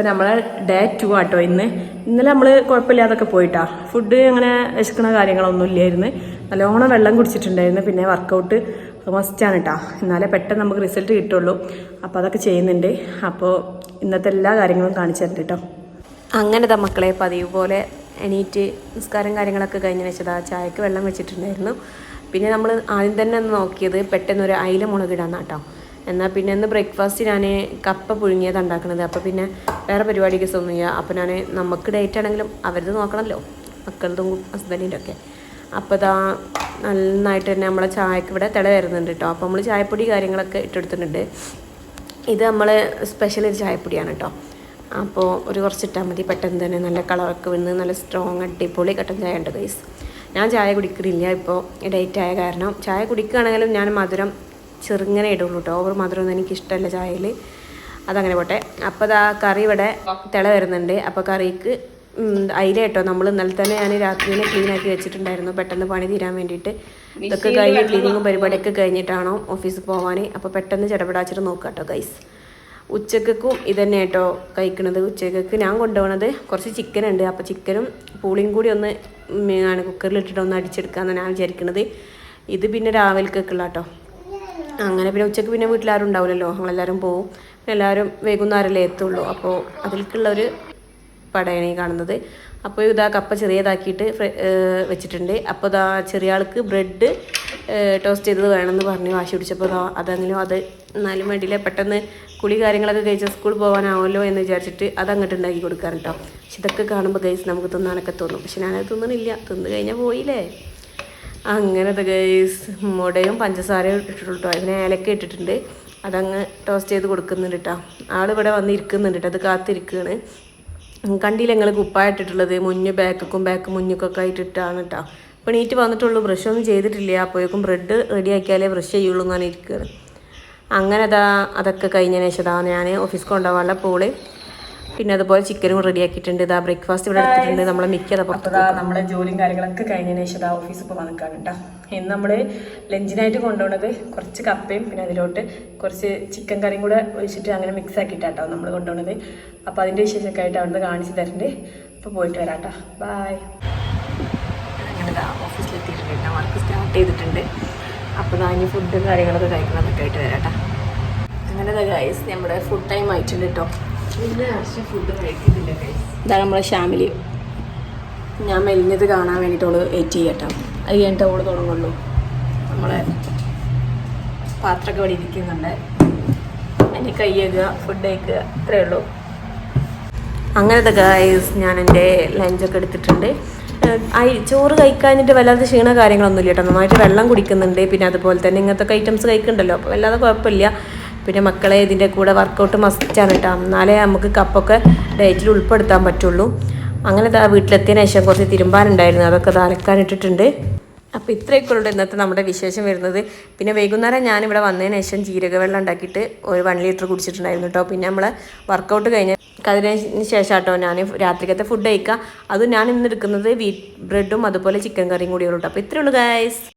അപ്പോൾ നമ്മളെ day to ആട്ടോ ഇന്ന്. ഇന്നലെ നമ്മൾ കുഴപ്പമില്ലാതൊക്കെ പോയിട്ടാ. ഫുഡ് അങ്ങനെ വിശക്കുന്ന കാര്യങ്ങളൊന്നും ഇല്ലായിരുന്നു. നല്ലോണം വെള്ളം കുടിച്ചിട്ടുണ്ടായിരുന്നു. പിന്നെ വർക്കൗട്ട് മസ്റ്റാണ് കേട്ടോ എന്നാലേ പെട്ടെന്ന് നമുക്ക് റിസൾട്ട് കിട്ടുള്ളൂ. അപ്പോൾ അതൊക്കെ ചെയ്യുന്നുണ്ട്. അപ്പോൾ ഇന്നത്തെ എല്ലാ കാര്യങ്ങളും കാണിച്ചു തരണ്ട് കേട്ടോ അങ്ങനത്തെ മക്കളെ പതിവ് പോലെ എണീറ്റ് നിസ്കാരം കാര്യങ്ങളൊക്കെ കഴിഞ്ഞ് വെച്ചതാ. ചായക്ക് വെള്ളം വെച്ചിട്ടുണ്ടായിരുന്നു. പിന്നെ നമ്മൾ ആദ്യം തന്നെ നോക്കിയത് പെട്ടെന്ന് ഒരു അയില മുളക് കേട്ടോ എന്നാൽ പിന്നെ ഇന്ന് ബ്രേക്ക്ഫാസ്റ്റ് ഞാൻ കപ്പ പുഴുങ്ങിയത് ഉണ്ടാക്കണത്. അപ്പോൾ പിന്നെ വേറെ പരിപാടിക്ക് ഒന്നും അപ്പോൾ ഞാൻ നമുക്ക് ഡേറ്റ് ആണെങ്കിലും അവരത് നോക്കണമല്ലോ മക്കളതും ഹസ്ബൻഡിന്റെ ഒക്കെ. അപ്പോൾ ഇതാ നന്നായിട്ട് തന്നെ നമ്മളെ ചായക്ക് ഇവിടെ തിള വരുന്നുണ്ട് കേട്ടോ അപ്പോൾ നമ്മൾ ചായപ്പൊടി കാര്യങ്ങളൊക്കെ ഇട്ടെടുത്തിട്ടുണ്ട്. ഇത് നമ്മൾ സ്പെഷ്യൽ ഒരു ചായപ്പൊടിയാണ് കേട്ടോ അപ്പോൾ ഒരു കുറച്ച് ഇട്ടാൽ മതി. പെട്ടെന്ന് തന്നെ നല്ല കളറൊക്കെ വന്ന് നല്ല സ്ട്രോങ് അടിപൊളി കട്ടൻ ചായ ഉണ്ട് ഗൈസ് ഞാൻ ചായ കുടിക്കുന്നില്ല ഇപ്പോൾ ഡേറ്റ് ആയ കാരണം. ചായ കുടിക്കുകയാണെങ്കിലും ഞാൻ മധുരം ചെറുങ്ങനെ ഇടുള്ളൂ കേട്ടോ ഓവർ മധുരമൊന്നും എനിക്ക് ഇഷ്ടമല്ല ചായയിൽ. അതങ്ങനെ പോട്ടെ. അപ്പോൾ ഇതാ കറി ഇവിടെ തിള വരുന്നുണ്ട്. അപ്പോൾ കറിക്ക് അയില കേട്ടോ നമ്മൾ ഇന്നലെ തന്നെ ഞാൻ രാത്രി തന്നെ ക്ലീൻ ആക്കി വെച്ചിട്ടുണ്ടായിരുന്നു. പെട്ടെന്ന് പണി തീരാൻ വേണ്ടിയിട്ട്. ഇതൊക്കെ കഴിഞ്ഞ് ക്ലീനിങ്ങും പരിപാടിയൊക്കെ കഴിഞ്ഞിട്ടാണോ ഓഫീസിൽ പോകാൻ അപ്പോൾ പെട്ടെന്ന് ചടപടാച്ചിട്ട് നോക്കാം കേട്ടോ ഗൈസ് ഉച്ചക്കും ഇതന്നെ കേട്ടോ കഴിക്കണത്. ഉച്ചയ്ക്ക് ഞാൻ കൊണ്ടുപോകണത് കുറച്ച് ചിക്കൻ ഉണ്ട്. അപ്പോൾ ചിക്കനും പൂളിയും കൂടി ഒന്ന് ആണ് കുക്കറിൽ ഇട്ടിട്ട് ഒന്ന് അടിച്ചെടുക്കാമെന്നാണ് ഞാൻ വിചാരിക്കണത്. ഇത് പിന്നെ രാവിലേക്കൊക്കെ ഉള്ള കേട്ടോ അങ്ങനെ പിന്നെ ഉച്ചയ്ക്ക് പിന്നെ വീട്ടിലാരും ഉണ്ടാവില്ലല്ലോ. നമ്മളെല്ലാവരും പോവും. പിന്നെ എല്ലാവരും വൈകുന്നേരമല്ലേ എത്തുള്ളൂ. അപ്പോൾ അതിലേക്കുള്ള ഒരു പടയാണ് ഈ കാണുന്നത്. അപ്പോൾ ഇതാ കപ്പ ചെറിയതാക്കിയിട്ട് വെച്ചിട്ടുണ്ട്. അപ്പോൾ ഇതാ ചെറിയ ആൾക്ക് ബ്രെഡ് ടോസ്റ്റ് ചെയ്തത് വേണമെന്ന് പറഞ്ഞ് വാശി പിടിച്ചപ്പോൾ ഇതാ അതെങ്കിലും അത് എന്നാലും വേണ്ടിയില്ല പെട്ടെന്ന് കുളി കാര്യങ്ങളൊക്കെ കഴിച്ച സ്കൂളിൽ പോകാനാവുമല്ലോ എന്ന് വിചാരിച്ചിട്ട് അത് അങ്ങോട്ട് ഉണ്ടാക്കി കൊടുക്കാൻ കേട്ടോ പക്ഷെ ഇതൊക്കെ കാണുമ്പോൾ ഗൈസ് നമുക്ക് തിന്നാനൊക്കെ തോന്നും. പക്ഷെ ഞാനത് തിന്നണില്ല. തിന്ന് കഴിഞ്ഞാൽ പോയില്ലേ? അങ്ങനത്തെ ഗൈസ് മുടയും പഞ്ചസാരയും ഇട്ടിട്ടുള്ളൂ കേട്ടോ അതിന് ഏലക്ക ഇട്ടിട്ടുണ്ട്. അതങ്ങ് ടോസ്റ്റ് ചെയ്ത് കൊടുക്കുന്നുണ്ട് കേട്ടോ ആളിവിടെ വന്ന് ഇരിക്കുന്നുണ്ട് കേട്ടോ അത് കാത്തിരിക്കുകയാണ് കണ്ടില്ല ഞങ്ങൾ കുപ്പായിട്ടിട്ടുള്ളത് മുന്ന് ബാക്കും ബാക്ക് മുന്നിക്കൊക്കെ ആയിട്ടിട്ടാണ് കേട്ടോ അപ്പോൾ നീറ്റ് വന്നിട്ടുള്ളൂ. ബ്രഷ് ഒന്നും ചെയ്തിട്ടില്ല. അപ്പോഴേക്കും ബ്രെഡ് റെഡി ആക്കിയാലേ ബ്രഷ് ചെയ്യുള്ളൂ എന്നാണ് ഇരിക്കുകയാണ് അങ്ങനെ അതാ അതൊക്കെ കഴിഞ്ഞതിന് ശേഷം ഞാൻ ഓഫീസ് കൊണ്ടുപോകാനുള്ള പൂൾ പിന്നെ അതുപോലെ ചിക്കനും റെഡി ആക്കിയിട്ടുണ്ട്. ഇതാ ബ്രേക്ക്ഫാസ്റ്റ് ഇവിടെ എടുത്തിട്ടുണ്ട്. നമ്മളെ മിക്കതാ പുറത്ത് നമ്മളെ ജോലിയും കാര്യങ്ങളൊക്കെ കഴിഞ്ഞതിന് ശേഷം ഇതാ ഓഫീസിൽ ഇപ്പോൾ വന്നിക്കാണ് കേട്ടോ ഇന്ന് നമ്മൾ ലഞ്ചിനായിട്ട് കൊണ്ടുപോകുന്നത് കുറച്ച് കപ്പയും പിന്നെ അതിലോട്ട് കുറച്ച് ചിക്കൻ കറിയും കൂടെ ഒഴിച്ചിട്ട് അങ്ങനെ മിക്സ് ആക്കിയിട്ടാട്ടോ നമ്മൾ കൊണ്ടുപോകുന്നത് അപ്പോൾ അതിന്റെ വിശേഷമൊക്കെ ആയിട്ട് അവിടുന്ന് കാണിച്ച് തരുന്നുണ്ട് അപ്പോൾ പോയിട്ട് വരാം കേട്ടോ ബായ് ഓഫീസിലെത്തിയിട്ടുണ്ട് വർക്ക് സ്റ്റാർട്ട് ചെയ്തിട്ടുണ്ട്. അപ്പോൾ ഞാൻ ഇനി ഫുഡും കാര്യങ്ങളൊക്കെ കഴിക്കണം ആയിട്ട് വരാം കേട്ടോ അങ്ങനെ ഗൈസ് നമ്മുടെ ഫുഡ് ടൈം ആയിട്ടുണ്ട് കേട്ടോ ഇതാണ് നമ്മളെ ഷാമിലി ഞാൻ മെലിഞ്ഞത് കാണാൻ വേണ്ടിയിട്ട് അവൾ വെയിറ്റ് ചെയ്യട്ടോ അത് കഴിഞ്ഞിട്ട് അവൾ തുടങ്ങുള്ളൂ. നമ്മളെ പാത്രമൊക്കെ ഇരിക്കുന്നുണ്ട്. അതിന് കൈ കഴുകുക ഫുഡ് കഴിക്കുക അത്രേ ഉള്ളൂ. അങ്ങനത്തെ ഗായ്സ് ഞാൻ എന്റെ ലഞ്ചൊക്കെ എടുത്തിട്ടുണ്ട്. ചോറ് കഴിക്കാഞ്ഞിട്ട് വല്ലാതെ ക്ഷീണ കാര്യങ്ങളൊന്നുമില്ല കേട്ടോ. നന്നായിട്ട് വെള്ളം കുടിക്കുന്നുണ്ട്. പിന്നെ അതുപോലെ തന്നെ ഇങ്ങനത്തെ ഐറ്റംസ് കഴിക്കുന്നുണ്ടല്ലോ അപ്പോൾ വല്ലാതെ കുഴപ്പമില്ല. പിന്നെ മക്കളെ ഇതിന്റെ കൂടെ വർക്കൗട്ട് മസ്റ്റാണ് കേട്ടോ എന്നാലേ നമുക്ക് കപ്പൊക്കെ ഡയറ്റിൽ ഉൾപ്പെടുത്താൻ പറ്റുള്ളൂ. അങ്ങനെ ദാ വീട്ടിലെത്തിയ ശേഷം കുറച്ച് തിരുമ്പാനുണ്ടായിരുന്നു. അതൊക്കെ അലക്കാനിട്ടിട്ടുണ്ട് അപ്പോൾ ഇത്രയൊക്കെ ഉള്ളൂ ഇന്നത്തെ നമ്മുടെ വിശേഷം വരുന്നത്. പിന്നെ വൈകുന്നേരം ഞാനിവിടെ വന്നതിന് ശേഷം ജീരക വെള്ളം ഉണ്ടാക്കിയിട്ട് ഒരു വൺ ലിറ്റർ കുടിച്ചിട്ടുണ്ടായിരുന്നു കേട്ടോ പിന്നെ നമ്മൾ വർക്കൗട്ട് കഴിഞ്ഞ് അതിന് ശേഷം കേട്ടോ ഞാൻ രാത്രിക്കത്തെ ഫുഡ് കഴിക്കുക അത് ഞാൻ ഇന്ന് എടുക്കുന്നത് വീറ്റ് ബ്രെഡും അതുപോലെ ചിക്കൻ കറിയും കൂടിയുള്ളൂ കേട്ടോ അപ്പോൾ ഇത്രയുള്ളൂ ഗൈസ്